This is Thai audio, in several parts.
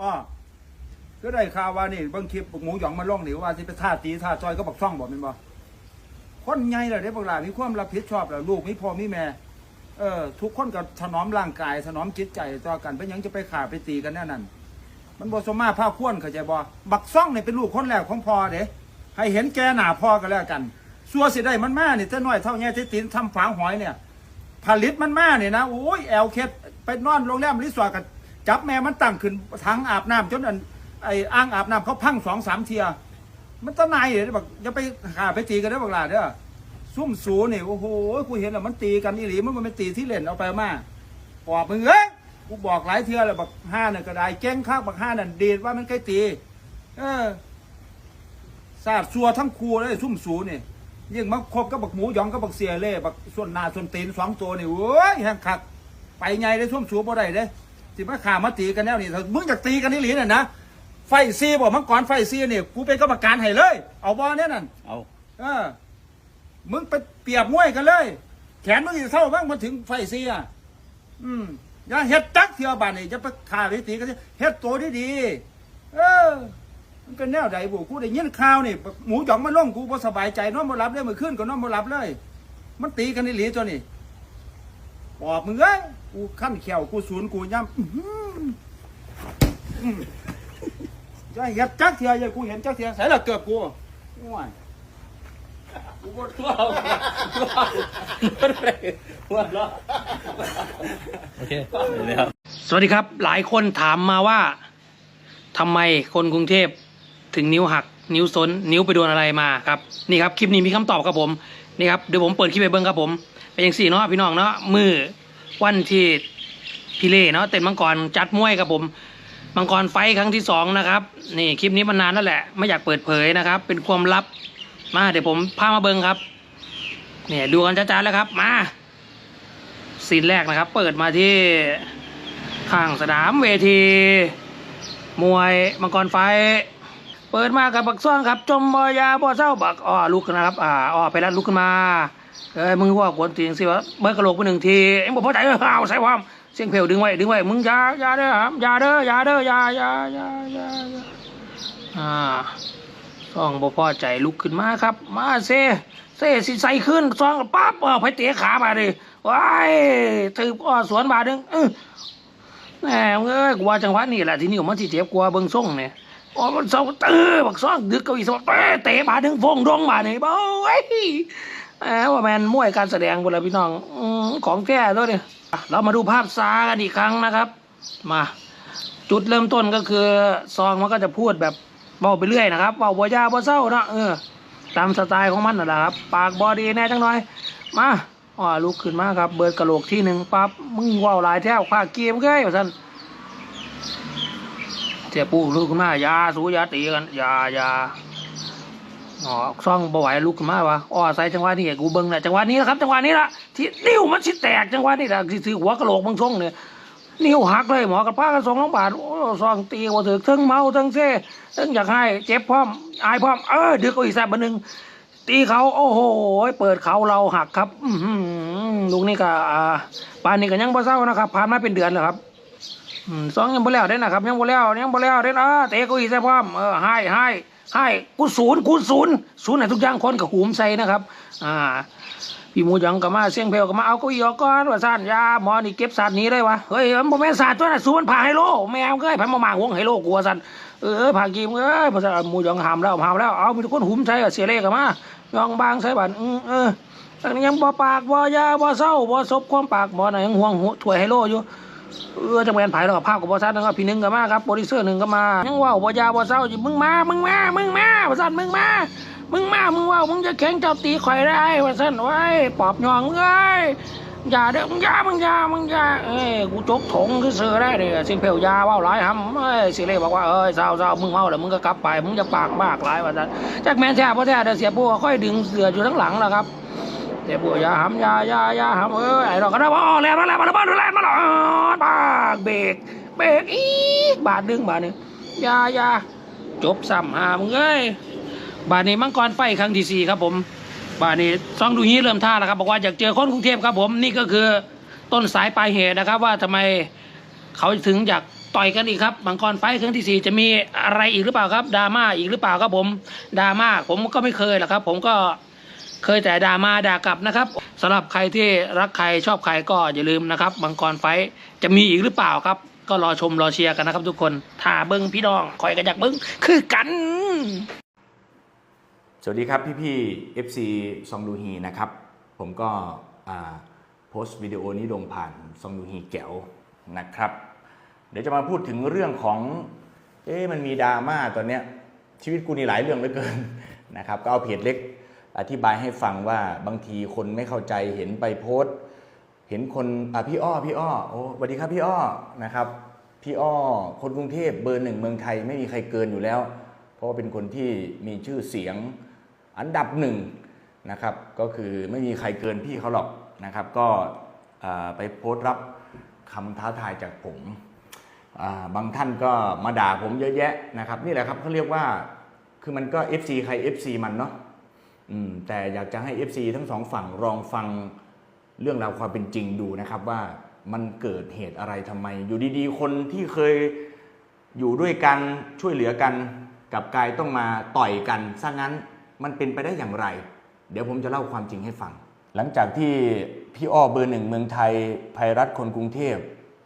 อ้อก็ได้ข่าวว่านี่บางคลิปหมูหยองมาล่องหนี่ว่าสิไปท่าตีท่าจอยก็บักช่องบอกมันบ่คนใหญ่เลยได้บอกหลามีความรับผิดชอบแล้วลูกมีพ่อมีแม่เออทุกคนก็ถนอมร่างกายถนอมจิตใจต่อกันเป็นยังจะไปขาไปตีกันแน่นั่นมันบ่สมมาภาคควรเข้าใจบ่บักซ่องเนี่ยเป็นลูกคนแรกของพ่อเด้ให้เห็นแกหนาพ่อก็แล้วกันสัวสิได้มันมานี่แต่น้อยเท่าแง่ที่ตีนทำฝางหอยเนี่ยผลิตมันมาเนี่ยนะโอ้ยแอลเคสไปนอนโรงแรมรีสอร์ทกัน จับแม่มันตั้งขึ้นทั้งอาบน้ำจนอันไอ้อ่างอาบน้ำเขาพังสองสามเทีย มันตะนายเลยบอกอย่าไปขาไปตีกันได้บอกหลาเด้อซุ่มสูนี่โอ้โหกูเห็นแล้วมันตีกันอีหลีมันมันเป็นตีที่เล่นเอาไปมาบอกมึงเอ้ยกูบอกหลายเทียแล้วบอกห้าเนี่ยก็ได้เจ้งข้างบอกห้านั่นดีดว่ามันใกล้ตี เออสาดซัวทั้งครัวเลยซุ่มสูนี่ยิ่งมาคบกับบักหมูยองกับบักเสียเล่บักส่วนนาส่วนตีนสองตัวนี่โอ้ยแห้งคักไปไงได้ท่วมสูบ่ได้เด้ สิมาขามาตีกันแนวนี่ถ้ามึงอยากตีกันนี่หลีน่ะนะไฟซีบ่มังกรไฟซีนี่กูเป็นกรรมการให้เลย เอาบ่เนี่ยนั่นเอาเออมึงไปเปรียบมวยกันเลย แขนมึงอีกเท่าบ้างมันถึงไฟซีอะอืมอย่าเฮ็ดจักเที่ยวบานนี่จะไปขาไปตีกันสิเฮ็ดตัวดีๆเออ มันเป็นแนวใดบุกูได้ยินข่าวนี่หมูหยองมันล่งกูบ่สบายใจนอนบ่หลับเลยเมื่อคืนก็นอนบ่หลับเลย มันตีกันนี่หลีตัวนี่ ปอบมึงเอ้ยกูขั้นแขวกูศูนย์กูย่ำอื้อหืออืมอย่าเฮ็ดจักเที่ยวอย่ากูเห็นจักเที่ยวใส่ละเกือบกูโอ้ยกูบ่ว้าวว้าวว้าวว้าวโอเคเดี๋ยวสวัสดีครับ หลายคนถามมาว่าทำไมคนกรุงเทพถึงนิ้วหัก นิ้วซนนิ้วไปโดนอะไรมาครับนี่ครับคลิปนี้มีคำตอบครับผมนี่ครับเดี๋ยวผมเปิดคลิปไปเบิ้งครับผม เป็นอย่างสี่เนาะพี่น้องเนาะมือวันที่พี่เล่เนาะเต้นมังกรจัดมวยครับผมมังกรไฟครั้งที่สองนะครับนี่คลิปนี้มันนานแล้วแหละ ไม่อยากเปิดเผยนะครับ เป็นความลับมาเดี๋ยวผมพามาเบิงครับเนี่ยดูกันจ้าๆแล้วครับ มาซีนแรกนะครับ เปิดมาที่ข้างสนามเวที มวยมังกรไฟ เปิดมากับบักซ่องครับ จมบอยาบ่เศร้าบักอ้อลุกนนะครับ อ่าอ้อไปแล้วลุกขึ้นมา เอ้ยมึงว่าขวนตีงสิวะเบิร์กระโหลกไปหนึ่งทีเอ็งบอกพอใจเออเอาใส่ความเสียงเพลวดึงไว้ดึงไว้มึงยาอยาเด้อครับอยาเด้ออยาเด้ออยาอยาอยาอยายาอ่าซ่องบ่พอใจลุกขึ้นมาครับ มาเซเซสิใส่ขึ้นซ่องปั๊บเออไปเตะขามาดิว้ายถืออ้อสวนบาทหนึงเออแหมเอ้ยกว่าจังหวะนี่แหละที่นี่ผมันสิเจ็บกว่าเบิ่งส่งเนี่ยอ๋อมันเศร้าตื้อบักซ้องดึกเก้าอี้สมองเตะเตะมาถึงฟงดงมาเนี่ยบ่เว้ย แหมว่าแมนมวยการแสดงบุนละพี่น้องอของแท้ด้วยเนี่ยเรามาดูภาพซ้ากันอีกครั้งนะครับ มา จุดเริ่มต้นก็คือซองมันก็จะพูดแบบเบาไปเรื่อยนะครับเบาบ่ยาบ่เศร้าเนาะเออตามสไตล์ของมันนั่นแหละครับ ปากบอดีแน่จังหน่อย มาอ๋อลุกขึ้นมาครับ เบิดกระโหลกที่หนึ่งปั๊บมึงว่าวลายแท้วข้าเกมเก้ยว่าท่านเสียปูลุกขึ้นมายาสู้ยาตีกันยายา อ๋อซ่องบ่ไหวลุกขึ้นมาวะอ๋อใส่จังหวะนี้กูเบิ่งแหละจังหวะนี้นะครับจังหวะนี้ละที่นิ้วมันสิแตกจังหวะนี้ละที่ถือหัวกระโหลกบางช่องเนี่ยนิ้วหักเลยหมอกับป้ากันสองน้องบาทโอ้ซองตีว่าถือทั้งเมาทั้งเซ่ทั้งอยากให้เจ็บพร้อมอายพร้อมเออดึกก็อีกแซ่บบันหนึ่งตีเขาโอ้โหเปิดเขาเราหักครับอืลุงนี่ก็อ่าปานนี้ก็ยังบ่เศร้านะครับผ่านมาเป็นเดือนแล้วครับอืมสองยังบ่แล้วได้นะครับยังบ่แล้วยังบ่แล้วได้นะเตะเกุยใส่พร้อมเออให้ให้ ให้กูศูนย์กูศูนย์ศูนย์ไหนทุกอย่างคนกับหูมใส่นะครับ อ่าพี่มูยองก็มาเสียงเพลก็มาเอาเก็อีออกก่อนว่าซ่านยาหมอนี่เก็บศาสตร์นี้เลยวะเฮ้ยมันบ่แม่นศาสตร์ตัวน่ะศูนย์ผ่าไฮโลแมวเอ้ยพันมาหมางวงไฮโลกลัวสั่นเออผ่ากีมเอ้ยภาษามูยองหามแล้วหามแล้วเอามีทุกคนหุมใส่เสียเลขกันมายองบางใส่บันอืมเอออันนี้ยังบ่ปากบ่ยาบ่เศร้าบ่ซบความปากบ่น่ะยังห่วงหัวถ้วยไฮโลอยู่ เออจังแมนไผแล้วก็ภาพกับบ่ซัดนะครับพี่หนึ่งก็มาครับโปรดิวเซอร์หนึ่งก็มายังว้าบ่ยาบ่เศร้าอยู่มึงมา มึงมา มึงมาว่าซั่นมึงมา มึงมา มึงว้ามึงจะแข็งเจ้าตีข่อยได้ว่าซั่นไว้ปอบหยองเอ้ยอย่าเด้อมึงอย่ามึงอย่ามึงอย่าเอ้ยกูจกถงซื่อได้เด้อสิเพลยาว้าหลายหำเอ้ยสิเลบอกว่าเอ้ยเศร้าๆมึงเมาแล้วมึงก็กลับไปมึงจะปากมากหลายว่าซั่นจากแมนแท้พ่อแท้เดี๋ยวเสียปูค่อยดึงเสืออยู่ทั้งหลังแล้วครับ เสียปูอย่าหำยายายาหำเอ้ยไอ้ดอกก็ได้ว่าอ๋อแล้วมาแล้วมาแล้วมาแล้วมาแล้วปากเบรกเบรกอีกบาทหนึงบาทหนึงยายาจบซ้ำหามึงเอ้ยบาทนี้มังกรไฟครั้งที่สี่ครับผมบาทนี้ซองดูฮีเริ่มท่าแล้วครับบอกว่าอยากเจอคนกรุงเทพครับผมนี่ก็คือต้นสายปลายเหตุนะครับ ว่าทำไมเขาถึงอยากต่อยกันอีกครับมังกรไฟครั้งที่สี่จะมีอะไรอีกหรือเปล่าครับดราม่าอีกหรือเปล่าครับผมดราม่าผมก็ไม่เคยหรอกครับ ผมก็ เคยแต่ด่ามาด่ากลับนะครับสำหรับใครที่รักใครชอบใครก็อย่าลืมนะครับมังกรไฟจะมีอีกหรือเปล่าครับ ก็รอชมรอเชียร์กันนะครับทุกคนถ้าเบิ้งพี่น้องคอยกันจากเบิ้งคือกัน สวัสดีครับพี่พี่ FC ซองดูฮีนะครับ ผมก็อ่าโพสต์วิดีโอนี้ลงผ่านซองดูฮีแก้วนะครับ เดี๋ยวจะมาพูดถึงเรื่องของเอ๊ะมันมีดราม่าตอนเนี้ยชีวิตกูนี่หลายเรื่องเหลือเกินนะครับ ก็เอาเพจเล็ก อธิบายให้ฟังว่าบางทีคนไม่เข้าใจเห็นไปโพสต์เห็นคนอะพี่อ้อพี่อ้อโอ้สวัสดีครับพี่อ้อนะครับพี่อ้อคนกรุงเทพเบอร์หนึ่งเมืองไทยไม่มีใครเกินอยู่แล้ว เพราะว่าเป็นคนที่มีชื่อเสียงอันดับหนึ่งนะครับก็คือไม่มีใครเกินพี่เขาหรอกนะครับ ก็ไปโพสต์รับคำท้าทายจากผม บางท่านก็มาด่าผมเยอะแยะนะครับ นี่แหละครับเขาเรียกว่าคือมันก็ FC ใคร FC มันเนาะ แต่อยากจะให้ FC ทั้งสองฝั่งลองฟังเรื่องราวความเป็นจริงดูนะครับว่ามันเกิดเหตุอะไรทำไม อยู่ดีๆ คนที่เคยอยู่ด้วยกันช่วยเหลือกันกับกายต้องมาต่อยกันซะงั้นมันเป็นไปได้อย่างไร เดี๋ยวผมจะเล่าความจริงให้ฟัง หลังจากที่พี่อ้อเบอร์หนึ่งเมืองไทยภัยรัฐคนกรุงเทพ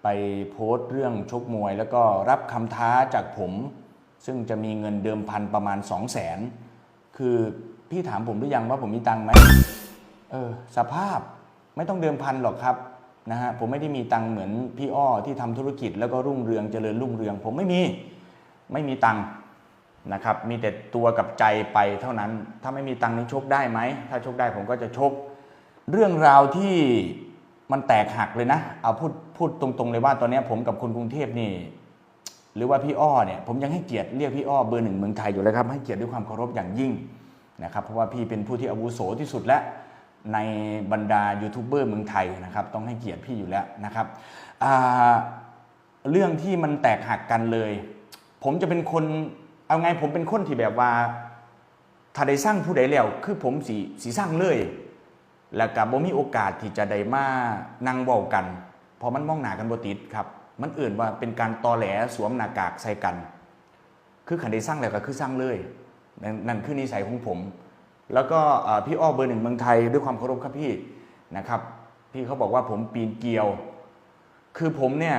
ไปโพสต์เรื่องชกมวย แล้วก็รับคำท้าจากผม ซึ่งจะมีเงินเดิมพันประมาณ 2 0 0 0 0 0คือ พี่ถามผมหรือยังว่าผมมีตังค์ไหมเออ สภาพไม่ต้องเดิมพันหรอกครับนะฮะผมไม่ได้มีตังค์เหมือนพี่อ้อที่ทำธุรกิจแล้วก็รุ่งเรืองเจริญรุ่งเรือง ผมไม่มีไม่มีตังค์นะครับ มีแต่ตัวกับใจไปเท่านั้น ถ้าไม่มีตังค์นี่ชกได้ไหมถ้าชกได้ผมก็จะชก เรื่องราวที่มันแตกหักเลยนะ เอาพูดพูดตรงๆเลยว่าตอนนี้ผมกับคนกรุงเทพนี่ หรือว่าพี่อ้อเนี่ยผมยังให้เกียรติเรียกพี่อ้อเบอร์หนึ่งเมืองไทยอยู่เลยครับให้เกียรติด้วยความเคารพอย่างยิ่ง นะครับเพราะว่าพี่เป็นผู้ที่อาวุโสที่สุดและในบรรดายูทูบเบอร์เมืองไทยนะครับต้องให้เกียรติพี่อยู่แล้วนะครับเรื่องที่มันแตกหักกันเลย ผมจะเป็นคนเอาไงผมเป็นคนที่แบบว่าถ้าได้สร้างผู้ใดแล้วคือผมสีสีสร้างเลย แล้วก็บ่มีโอกาสที่จะได้มานั่งเว้ากัน เพราะมันมองหน้ากันบ่ติดครับมันเอื่นว่าเป็นการตอแหลสวมหน้ากากใส่กัน คือขันได้สร้างแล้วก็คือสร้างเลย นั่นนั่นคือนิสัยของผม แล้วก็พี่อ้อเบอร์หนึ่งเมืองไทยด้วยความเคารพครับพี่นะครับ พี่เขาบอกว่าผมปีนเกลียว คือผมเนี่ย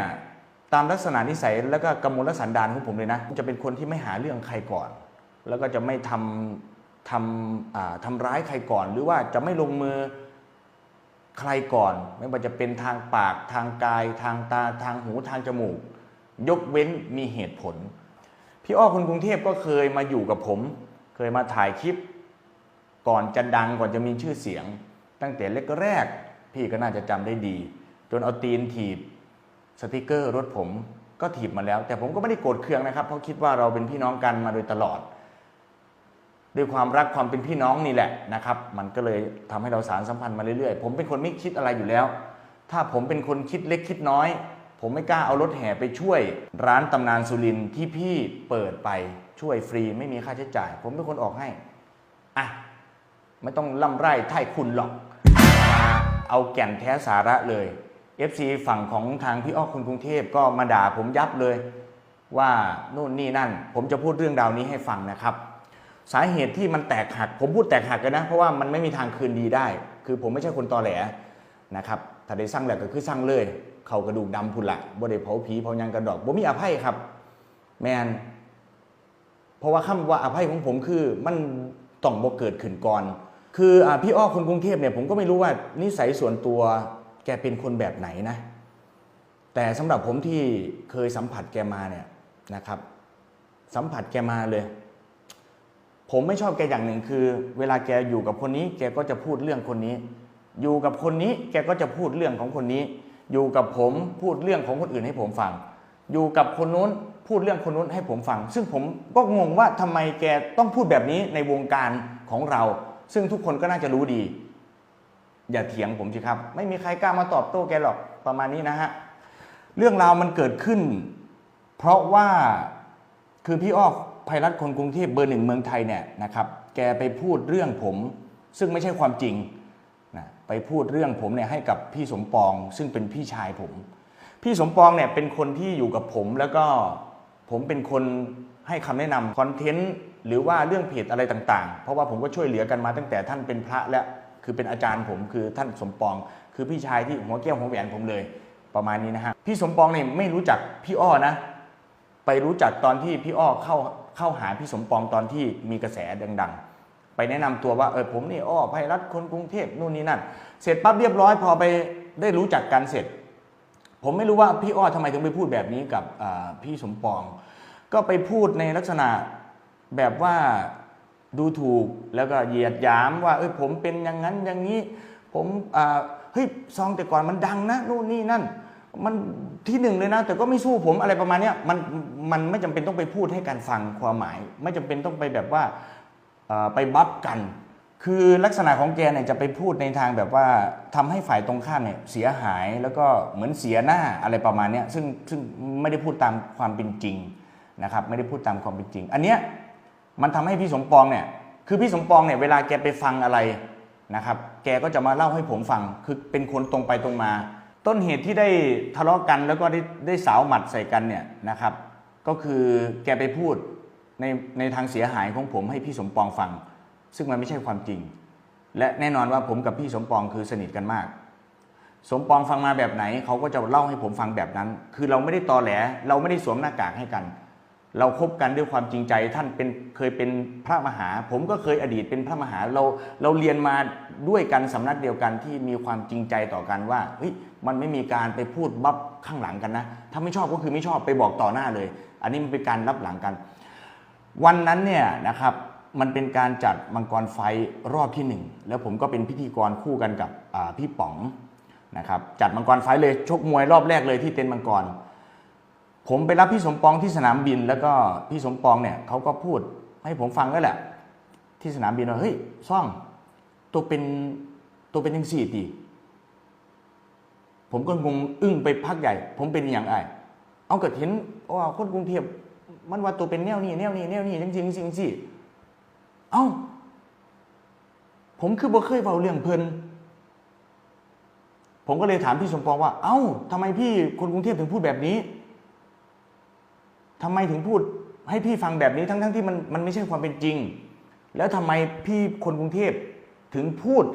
ตามลักษณะนิสัยแล้วก็กำมลสันดานของผมเลยนะ จะเป็นคนที่ไม่หาเรื่องใครก่อน แล้วก็จะไม่ทำทำทำร้ายใครก่อน หรือว่าจะไม่ลงมือใครก่อน ไม่ว่าจะเป็นทางปากทางกาย ทางตาทางหูทางจมูก ยกเว้นมีเหตุผล พี่อ้อคนกรุงเทพก็เคยมาอยู่กับผม เคยมาถ่ายคลิป ก่อนจะดังก่อนจะมีชื่อเสียง ตั้งแต่แรกๆพี่ก็น่าจะจำได้ดี จนเอาตีนถีบสติกเกอร์รถผมก็ถีบมาแล้ว แต่ผมก็ไม่ได้โกรธเคืองนะครับ เพราะคิดว่าเราเป็นพี่น้องกันมาโดยตลอด ด้วยความรักความเป็นพี่น้องนี่แหละนะครับ มันก็เลยทำให้เราสารสัมพันธ์มาเรื่อยๆ ผมเป็นคนไม่คิดอะไรอยู่แล้ว ถ้าผมเป็นคนคิดเล็กคิดน้อย ผมไม่กล้าเอารถแห่ไปช่วย ร้านตำนานสุรินที่พี่เปิดไป ช่วยฟรีไม่มีค่าใช้จ่าย ผมเป็นคนออกให้ อะ ไม่ต้องล่ำไร่ไท่คุณหรอก เอาแก่นแท้สาระเลย FC ฝั่งของทางพี่อ้อคนกรุงเทพก็มาด่าผมยับเลย ว่านู่นนี่นั่น ผมจะพูดเรื่องราวนี้ให้ฟังนะครับ สาเหตุที่มันแตกหัก ผมพูดแตกหักกันนะ เพราะว่ามันไม่มีทางคืนดีได้ คือผมไม่ใช่คนตอแหลนะครับถ้าได้สร้างแหละก็คือสร้างเลย เขากระดูกดำพุ่นละบ่ได้เผาผีเผายังกระดอกบ่มีอภัยครับ แมน เพราะว่าคำว่าอภัยของผมคือมันต้องบ่เกิดขึ้นก่อน คืออพี่อ้อคนกรุงเทพเนี่ยผมก็ไม่รู้ว่านิสัยส่วนตัวแกเป็นคนแบบไหนนะ แต่สำหรับผมที่เคยสัมผัสแกมาเนี่ยนะครับ สัมผัสแกมาเลย ผมไม่ชอบแกอย่างหนึ่งคือ เวลาแกอยู่กับคนนี้ แกก็จะพูดเรื่องคนนี้ อยู่กับคนนี้แกก็จะพูดเรื่องของคนนี้ อยู่กับผมพูดเรื่องของคนอื่นให้ผมฟัง อยู่กับคนนู้น พูดเรื่องคนนู้นให้ผมฟัง ซึ่งผมก็งงว่าทำไมแกต้องพูดแบบนี้ในวงการของเรา ซึ่งทุกคนก็น่าจะรู้ดี อย่าเถียงผมสิครับ ไม่มีใครกล้ามาตอบโต้แกหรอกประมาณนี้นะฮะเรื่องราวมันเกิดขึ้น เพราะว่าคือพี่อ้อภัยรัฐคนกรุงเทพเบอร์หนึ่งเมืองไทยเนี่ยนะครับแกไปพูดเรื่องผม ซึ่งไม่ใช่ความจริงนะไปพูดเรื่องผมเนี่ยให้กับพี่สมปอง ซึ่งเป็นพี่ชายผม พี่สมปองเนี่ยเป็นคนที่อยู่กับผมแล้วก็ ผมเป็นคนให้คำแนะนำคอนเทนต์หรือว่าเรื่องเพจอะไรต่างๆ เพราะว่าผมก็ช่วยเหลือกันมาตั้งแต่ท่านเป็นพระและคือเป็นอาจารย์ผมคือท่านสมปอง คือพี่ชายที่หัวแก้วหัวแหวนผมเลยประมาณนี้นะฮะพี่สมปองเนี่ยไม่รู้จักพี่อ้อนะ ไปรู้จักตอนที่พี่อ้อเข้าเข้าหาพี่สมปองตอนที่มีกระแสดัง ๆ ไปแนะนำตัวว่าเออผมนี่อ้อภัยรัฐคนกรุงเทพนู่นนี่นั่นเสร็จปั๊บเรียบร้อยพอไปได้รู้จักกันเสร็จ ผมไม่รู้ว่าพี่อ้อทำไมถึงไปพูดแบบนี้กับพี่สมปอง ก็ไปพูดในลักษณะแบบว่าดูถูกแล้วก็เหยียดหยามว่าเอ้ยผมเป็นอย่างนั้นอย่างนี้ ผมเฮ้ยซองแต่ก่อนมันดังนะนู่นนี่นั่น มันที่หนึ่งเลยนะ แต่ก็ไม่สู้ผมอะไรประมาณนี้มันมันไม่จำเป็นต้องไปพูดให้การฟังความหมาย ไม่จำเป็นต้องไปแบบว่าไปบัฟกัน คือลักษณะของแกเนี่ยจะไปพูดในทางแบบว่าทำให้ฝ่ายตรงข้ามเนี่ยเสียหายแล้วก็เหมือนเสียหน้าอะไรประมาณนี้ซึ่งซึ่งไม่ได้พูดตามความเป็นจริงนะครับไม่ได้พูดตามความเป็นจริง อันเนี้ยมันทำให้พี่สมปองเนี่ยคือพี่สมปองเนี่ยเวลาแกไปฟังอะไรนะครับแกก็จะมาเล่าให้ผมฟังคือเป็นคนตรงไปตรงมา ต้นเหตุที่ได้ทะเลาะกันแล้วก็ได้ได้สาวหมัดใส่กันเนี่ยนะครับก็คือแกไปพูดในในทางเสียหายของผมให้พี่สมปองฟัง ซึ่งมันไม่ใช่ความจริง และแน่นอนว่าผมกับพี่สมปองคือสนิทกันมาก สมปองฟังมาแบบไหนเขาก็จะเล่าให้ผมฟังแบบนั้น คือเราไม่ได้ตอแหล เราไม่ได้สวมหน้ากากให้กัน เราคบกันด้วยความจริงใจท่านเป็นเคยเป็นพระมหา ผมก็เคยอดีตเป็นพระมหาเราเราเรียนมาด้วยกันสำนักเดียวกันที่มีความจริงใจต่อกันว่าเฮ้ยมันไม่มีการไปพูดบับข้างหลังกันนะถ้าไม่ชอบก็คือไม่ชอบไปบอกต่อหน้าเลย อันนี้มันเป็นการรับหลังกัน วันนั้นเนี่ยนะครับ มันเป็นการจัดมังกรไฟรอบที่หนึ่งแล้วผมก็เป็นพิธีกรคู่กันกับพี่ป๋องนะครับจัดมังกรไฟเลยชกมวยรอบแรกเลยที่เต็นท์มังกร ผมไปรับพี่สมปองที่สนามบิน แล้วก็พี่สมปองเนี่ยเขาก็พูดให้ผมฟังก็แหละ ที่สนามบินว่าเฮ้ยซ่องตัวเป็นตัวเป็นยังสี่ตีผมก็งงอึ้งไปพักใหญ่ ผมเป็นอย่างไรเอาเกิดเห็นว่าคนกรุงเทพมันว่าตัวเป็นแนวนี้แนวนี้แนวนี้จริงจริงจริงสิ เอ้า ผมคือบ่เคยเฝ้าเรื่องเพิ่นผมก็เลยถามพี่สมปองว่า เอ้าทำไมพี่คนกรุงเทพถึงพูดแบบนี้ทำไมถึงพูดให้พี่ฟังแบบนี้ทั้งๆทที่มันมันไม่ใช่ความเป็นจริง แล้วทำไมพี่คนกรุงเทพถึงพูด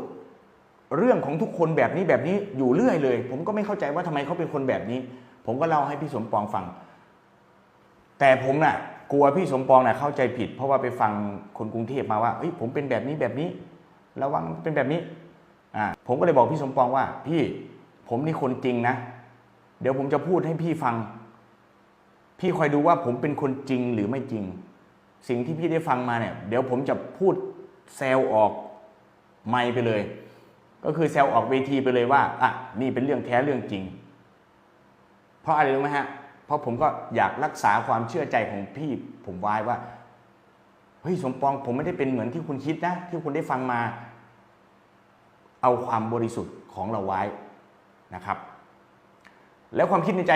เรื่องของทุกคนแบบนี้แบบนี้อยู่เรื่อยเลย ผมก็ไม่เข้าใจว่าทำไมเขาเป็นคนแบบนี้ ผมก็เล่าให้พี่สมปองฟัง แต่ผมน่ะ กลัวพี่สมปองน่ะเข้าใจผิด เพราะว่าไปฟังคนกรุงเทพมาว่าเฮ้ยผมเป็นแบบนี้แบบนี้ ระวังเป็นแบบนี้อ่าผมก็เลยบอกพี่สมปองว่า พี่ผมนี่คนจริงนะ เดี๋ยวผมจะพูดให้พี่ฟัง พี่คอยดูว่าผมเป็นคนจริงหรือไม่จริง สิ่งที่พี่ได้ฟังมาเนี่ย เดี๋ยวผมจะพูดแซวออกไม่ไปเลย ก็คือแซวออกเวทีไปเลยว่าอะนี่เป็นเรื่องแท้เรื่องจริง เพราะอะไรรู้ไหมฮะ ราะผมก็อยากรักษาความเชื่อใจของพี่ผมไว้ว่าเฮ้ยสมปองผมไม่ได้เป็นเหมือนที่คุณคิดนะ ที่คุณได้ฟังมา เอาความบริสุทธิ์ของเราไว้นะครับ แล้วความคิดในใจ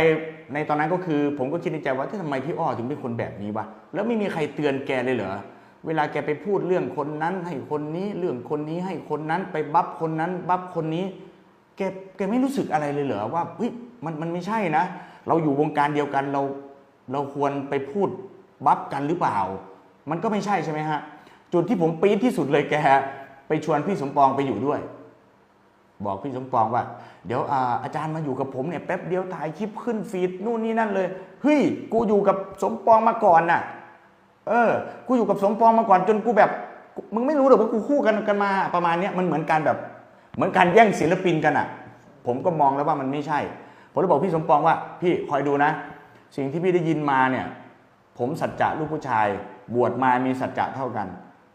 ในตอนนั้นก็คือ ผมก็คิดในใจว่าทำไมพี่อ้อถึงเป็นคนแบบนี้วะแล้วไม่มีใครเตือนแกเลยเหรอเวลาแกไปพูดเรื่องคนนั้น ให้คนนี้เรื่องคนนี้ให้คนนั้นไปบัฟคนนั้น บัฟคนนี้ แกแกไม่รู้สึกอะไรเลยเหรอว่าเฮ้ยมันมันไม่ใช่นะ เราอยู่วงการเดียวกันเราเราควรไปพูดบัฟกันหรือเปล่า มันก็ไม่ใช่ใช่ไหมฮะ จุดที่ผมปี๊ดที่สุดเลยแกไปชวนพี่สมปองไปอยู่ด้วย บอกพี่สมปองว่า เดี๋ยวอาอาจารย์มาอยู่กับผมเนี่ยแป๊บเดียวถ่ายคลิปขึ้นฟีดนู่นนี่นั่นเลยเฮ้ยกูอยู่กับสมปองมาก่อนน่ะ เออ กูอยู่กับสมปองมาก่อนจนกูแบบมึงไม่รู้หรอกว่ากูคู่กันกันมาประมาณเนี้ยมันเหมือนการแบบ เหมือนการแย่งศิลปินกันอะ ผมก็มองแล้วว่ามันไม่ใช่ ผมเลยบอกพี่สมปองว่า พี่คอยดูนะ สิ่งที่พี่ได้ยินมาเนี่ย ผมสัจจะลูกผู้ชาย บวชมามีสัจจะเท่ากัน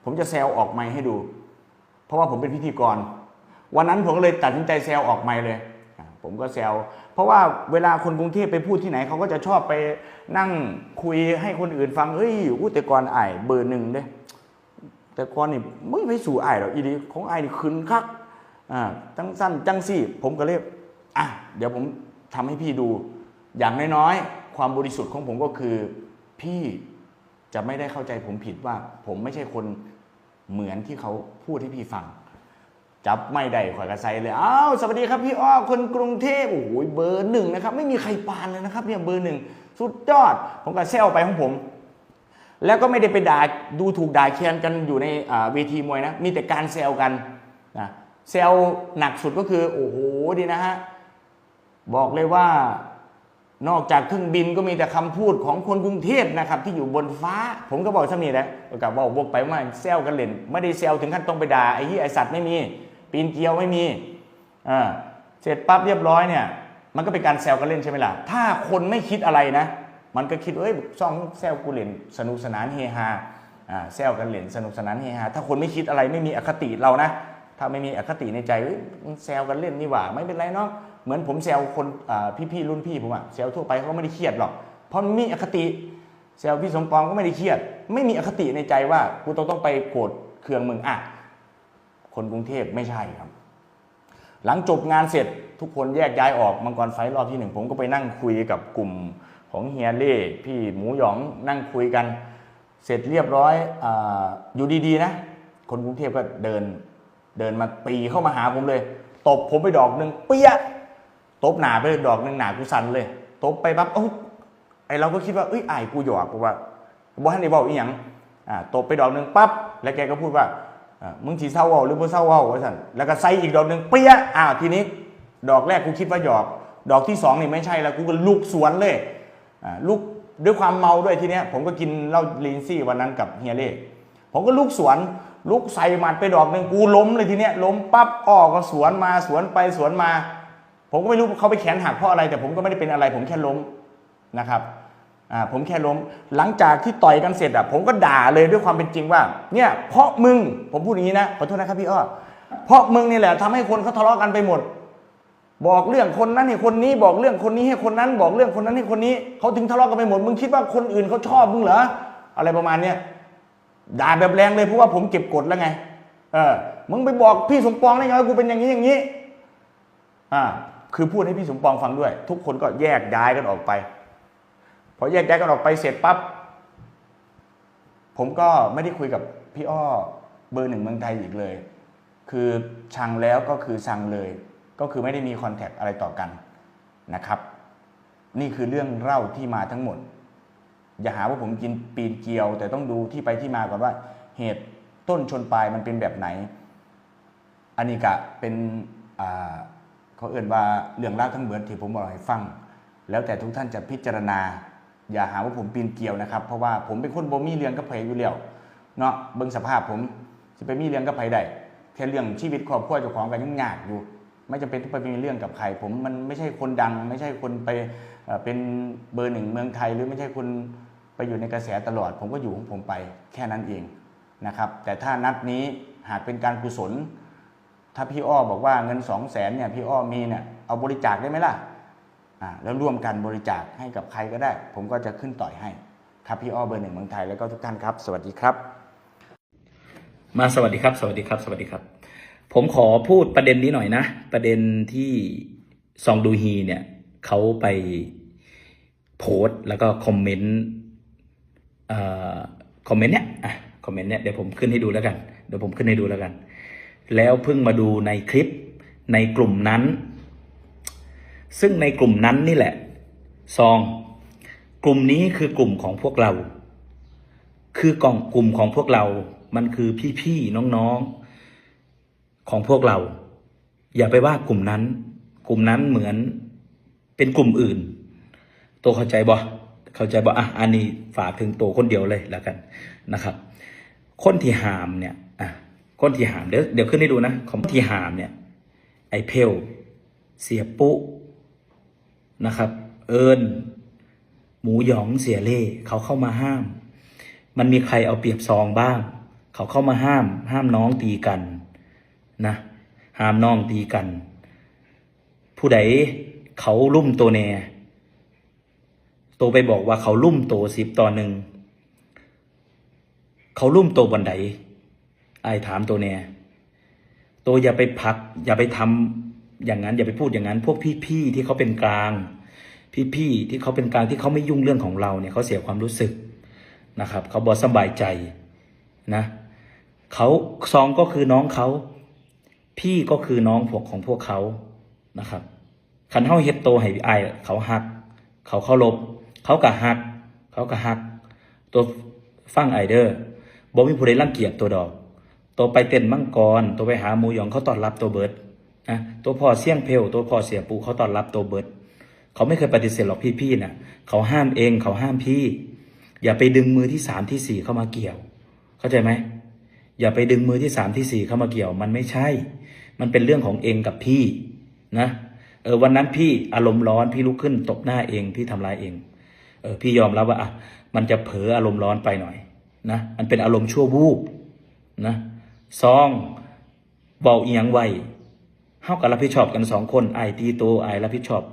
ผมจะแซวออกไมค์ให้ดู เพราะว่าผมเป็นพิธีกร วันนั้นผมก็เลยตัดสินใจแซวออกไมค์เลยผมก็แซว เพราะว่าเวลาคนกรุงเทพไปพูดที่ไหนเขาก็จะชอบไปนั่งคุยให้คนอื่นฟัง เฮ้ยอู้แต่ก่อนไอ้ายเบอร์หนึ่งเด้แต่ก่อนนี่ไม่ไปสู่ไอ้ายหรอกอีดีของไอ้ายนี่คืนคัก อ่าจังสั้นจังสี่ ผมก็เลยอะเดี๋ยวผมทำให้พี่ดู อย่างน้อยๆความบริสุทธิ์ของผมก็คือ พี่จะไม่ได้เข้าใจผมผิดว่า ผมไม่ใช่คนเหมือนที่เขาพูดให้พี่ฟัง จับไม่ได้ข่อยกระไซเลยอ้าวสวัสดีครับพี่อ้อคนกรุงเทพโอ้โหเบอร์หนึ่งนะครับ ไม่มีใครปานเลยนะครับ เนี่ยเบอร์หนึ่งสุดยอด ผมก็แซวไปของผม แล้วก็ไม่ได้ไปด่าดูถูกด่าเคียนกันอยู่ในเวทีมวยนะ มีแต่การแซวกัน นะแซวหนักสุดก็คือ โอ้โหดีนะฮะ บอกเลยว่านอกจากเครื่องบินก็มีแต่คำพูดของคนกรุงเทพนะครับ ที่อยู่บนฟ้า ผมก็บอกซ้ำนี่แหละกับบอกบวกไปว่าแซวกันเล่น ไม่ได้แซวถึงขั้นต้องไปด่าไอ้ที่ไอสัตว์ไม่มี ปีนเกลียวไม่มีอ่าเสร็จปั๊บเรียบร้อยเนี่ย มันก็เป็นการแซวกันเล่นใช่ไหมล่ะ ถ้าคนไม่คิดอะไรนะ มันก็คิดเอ้ยซ่องแซวกูเล่นสนุกสนานเฮฮาอ่าแซวกันเล่นสนุกสนานเฮฮาถ้าคนไม่คิดอะไรไม่มีอคติเรานะ ถ้าไม่มีอคติในใจมันแซวกันเล่นนี่หว่าไม่เป็นไรเนาะเหมือนผมแซวคนพี่ๆรุ่นพี่ผมอะแซวทั่วไปเขาก็ไม่ได้เครียดหรอกเพราะมีอคติแซวพี่สมปองก็ไม่ได้เครียด ไม่มีอคติในใจว่ากูต้องต้องไปโกรธเคืองมึงอะคนกรุงเทพไม่ใช่ครับ หลังจบงานเสร็จทุกคนแยกย้ายออกมังกรไฟรอบที่หนึ่งผมก็ไปนั่งคุยกับกลุ่มของเฮียเล่พี่หมูหยองนั่งคุยกัน เสร็จเรียบร้อยออยู่ดีๆนะ คนกรุงเทพก็เดิน เดินมาปีเข้ามาหาผมเลย ตบผมไปดอกหนึ่งเปี้ยตบหนาไปดอกหนึ่งหนากูสันเลย ตบไปปั๊บเอ้าไอเราก็คิดว่าเอ้ยอายกูหยอกกูว่าบ่ให้ในบอกอีหยังอ่าตบไปดอกหนึ่งปั๊บแล้วแกก็พูดว่าอ่ามึงสีเศร้าเว้าหรือบ่เศร้าเว้าว่าสันแล้วก็ใส่อีกดอกหนึ่งเปี้ยอ้าวทีนี้ ดอกแรกกูคิดว่าหยอก ดอกที่สองนี่ไม่ใช่แล้วกูก็ลุกสวนเลยอ่าลุกด้วยความเมาด้วยทีเนี้ยผมก็กินเหล้าลินซี่วันนั้นกับเฮียเล่ ผมก็ลุกสวนลุกใส่หมัดไปดอกหนึ่งกูล้มเลยทีเนี้ยล้มปั๊บอ้อก็สวนมาสวนไปสวนมา ผมก็ไม่รู้เขาไปแขนหักเพราะอะไรแต่ผมก็ไม่ได้เป็นอะไร ผมแค่ล้มนะครับอ่าผมแค่ล้ม หลังจากที่ต่อยกันเสร็จอะผมก็ด่าเลยด้วยความเป็นจริงว่า เนี่ยเพราะมึงผมพูดอย่างนี้นะขอโทษนะครับพี่อ้อเพราะมึงนี่แหละทำให้คนเขาทะเลาะกันไปหมด บอกเรื่องคนนั้นให้คนนี้บอกเรื่องคนนี้ให้คนนั้น บอกเรื่องคนนั้นให้คนนี้เขาถึงทะเลาะกันไปหมด มึงคิดว่าคนอื่นเขาชอบมึงเหรออะไรประมาณเนี้ย ด่าแบบแรงเลยเพราะว่าผมเก็บกดแล้วไง เออ มึงไปบอกพี่สมปองได้ไงว่ากูเป็นอย่างนี้อย่างนี้ อ่า คือพูดให้พี่สมปองฟังด้วย ทุกคนก็แยกย้ายกันออกไปพอแยกย้ายกันออกไปเสร็จปั๊บผมก็ไม่ได้คุยกับพี่อ้อเบอร์หนึ่งเมืองไทยอีกเลย คือชังแล้วก็คือชังเลย ก็คือไม่ได้มีคอนแทคอะไรต่อกันนะครับ นี่คือเรื่องเล่าที่มาทั้งหมด อย่าหาว่าผมกินปีนเกลียว แต่ต้องดูที่ไปที่มาก่อนว่าเหตุต้นชนปลายมันเป็นแบบไหน อันนี้กะเป็นเขาเอื่นว่าเรื่องเล่าวทั้งเบิดที่ผมบอกให้ฟัง แล้วแต่ทุกท่านจะพิจารณา อย่าหาว่าผมปีนเกลียวนะครับ เพราะว่าผมเป็นคนบ่มีเรื่องกับไผอยู่แล้วเนาะเบิ่งสภาพผมจะไปมีเรื่องกับไผได้แค่เรื่องชีวิตครอบครัวเจ้าของกันยังยากอยู่ ไม่จำเป็นต้องไปมีเรื่องกับใครผมมันไม่ใช่คนดัง ไม่ใช่คนไปเป็นเบอร์หนึ่งเมืองไทยหรือไม่ใช่คน ไปอยู่ในกระแสตลอด ผมก็อยู่ของผมไปแค่นั้นเองนะครับ แต่ถ้านัดนี้หากเป็นการกุศล ถ้าพี่อ้อบอกว่าเงินสองแสนเนี่ยพี่อ้อมีเนี่ยเอาบริจาคได้ไหมล่ะอ่าแล้วร่วมกันบริจาคให้กับใครก็ได้ ผมก็จะขึ้นต่อยให้ครับพี่อ้อเบอร์หนึ่งเมืองไทยแล้วก็ทุกท่านครับ สวัสดีครับ มาสวัสดีครับ สวัสดีครับ สวัสดีครับ ผมขอพูดประเด็นนี้หน่อยนะ ประเด็นที่ซองดูฮีเนี่ยเขาไปโพสต์แล้วก็คอมเมนต์ คอมเมนต์เนี่ยคอมเมนต์เนี่ยเดี๋ยวผมขึ้นให้ดูแล้วกันเดี๋ยวผมขึ้นให้ดูแล้วกัน แล้วเพิ่งมาดูในคลิปในกลุ่มนั้น ซึ่งในกลุ่มนั้นนี่แหละซอง กลุ่มนี้คือกลุ่มของพวกเรา คือกล่องกลุ่มของพวกเรา มันคือพี่ๆน้องๆของพวกเรา อย่าไปว่ากลุ่มนั้น กลุ่มนั้นเหมือนเป็นกลุ่มอื่น ตัวเข้าใจบ่ เข้าใจบ่อะอันนี้ฝากถึงตัวคนเดียวเลยแล้วกันนะครับ คนที่หามเนี่ยอะคนที่หามเดี๋ยวเดี๋ยวขึ้นให้ดูนะคนที่หามเนี่ยไอเพลเสียปุ๊นะครับ เอิญหมูหยองเสียเล่เขาเข้ามาห้าม มันมีใครเอาเปรียบซองบ้าง เขาเข้ามาห้าม ห้ามน้องตีกันนะห้ามน้องตีกัน ผู้ใดเขาลุ่มตัวแน่ โตไปบอกว่าเขาลุ่มโตสิบต่อหนึ่งเขาลุ่มโตบันไดไอายถามตัวแน่โตอย่าไปพัก อย่าไปทำอย่างนั้น อย่าไปพูดอย่างนั้น พวกพี่ๆที่เขาเป็นกลาง พี่ๆที่เขาเป็นกลางที่เขาไม่ยุ่งเรื่องของเราเนี่ยเขาเสียความรู้สึกนะครับเขาบอสบายใจนะเขาซองก็คือน้องเขาพี่ก็คือน้องพวกของพวกเขานะครับคันเฮาเฮ็ดโตให้อเขาฮัก เขาเคารพ เขาก็ฮัก เขาก็ฮัก ตัวฟังไอเดอร์บ่มีผู้ใดรังเกียจตัวดอก ตัวไปเต้นมังกร ตัวไปหาหมูยองเขาต้อนรับตัวเบิร์ดนะตัวพ่อเสี่ยงเพลตัวพ่อเสียปูเขาต้อนรับตัวเบิร์ดเขาไม่เคยปฏิเสธหรอกพี่ๆน่ะเขาห้ามเองเขาห้ามพี่ อย่าไปดึงมือที่สามที่สี่เข้ามาเกี่ยว เข้าใจไหมอย่าไปดึงมือที่สามที่สี่เข้ามาเกี่ยว มันไม่ใช่ มันเป็นเรื่องของเองกับพี่นะเออวันนั้นพี่อารมณ์ร้อนพี่ลุกขึ้นตบหน้าเองพี่ทำร้ายเอง เออพี่ยอมรับว่าอะมันจะเผลออารมณ์ร้อนไปหน่อยนะมันเป็นอารมณ์ชั่ววูบนะซองเบาเอียงไวเฮากับรับผิดชอบกันสองคนไอตีโตไอรับผิดชอบ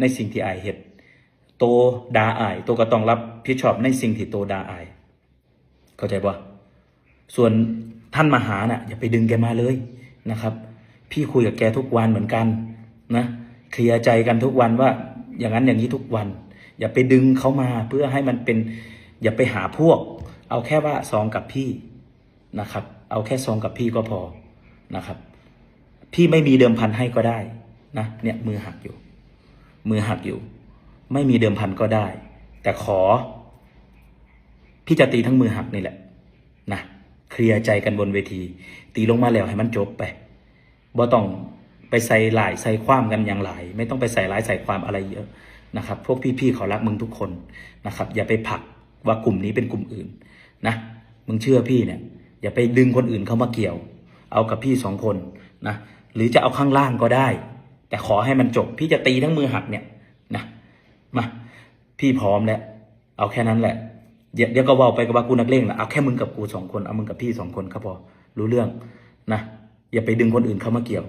ในสิ่งที่ไอเฮ็ดโตดาไอโตก็ต้องรับผิดชอบในสิ่งที่โตดาไอเข้าใจปะส่วนท่านมาหาน่ะอย่าไปดึงแกมาเลยนะครับ พี่คุยกับแกทุกวันเหมือนกันนะเคลียร์ใจกันทุกวันว่าอย่างนั้นอย่างนี้ทุกวัน อย่าไปดึงเขามาเพื่อให้มันเป็น อย่าไปหาพวก เอาแค่ว่าซองกับพี่นะครับ เอาแค่ซองกับพี่ก็พอนะครับ พี่ไม่มีเดิมพันให้ก็ได้นะเนี่ยมือหักอยู่ มือหักอยู่ ไม่มีเดิมพันก็ได้ แต่ขอ พี่จะตีทั้งมือหักนี่แหละนะเคลียร์ใจกันบนเวที ตีลงมาแล้วให้มันจบไปบ่ต้องไปใส่หลายใส่ความกันอย่างหลาย ไม่ต้องไปใส่ร้ายใส่ความอะไรเยอะ นะครับพวกพี่ๆเขารักมึงทุกคนนะครับอย่าไปผักว่ากลุ่มนี้เป็นกลุ่มอื่นนะมึงเชื่อพี่เนี่ยอย่าไปดึงคนอื่นเข้ามาเกี่ยว เอากับพี่สองคนนะหรือจะเอาข้างล่างก็ได้ แต่ขอให้มันจบ พี่จะตีทั้งมือหักเนี่ยนะมาพี่พร้อมแล้วเอาแค่นั้นแหละ เดี๋ยวเดี๋ยวก็ว่าไปกับว่ากูนักเลงนะเอาแค่มึงกับกูสองคนเอามึงกับพี่สองคนก็พอรู้เรื่องนะอย่าไปดึงคนอื่นเข้ามาเกี่ยว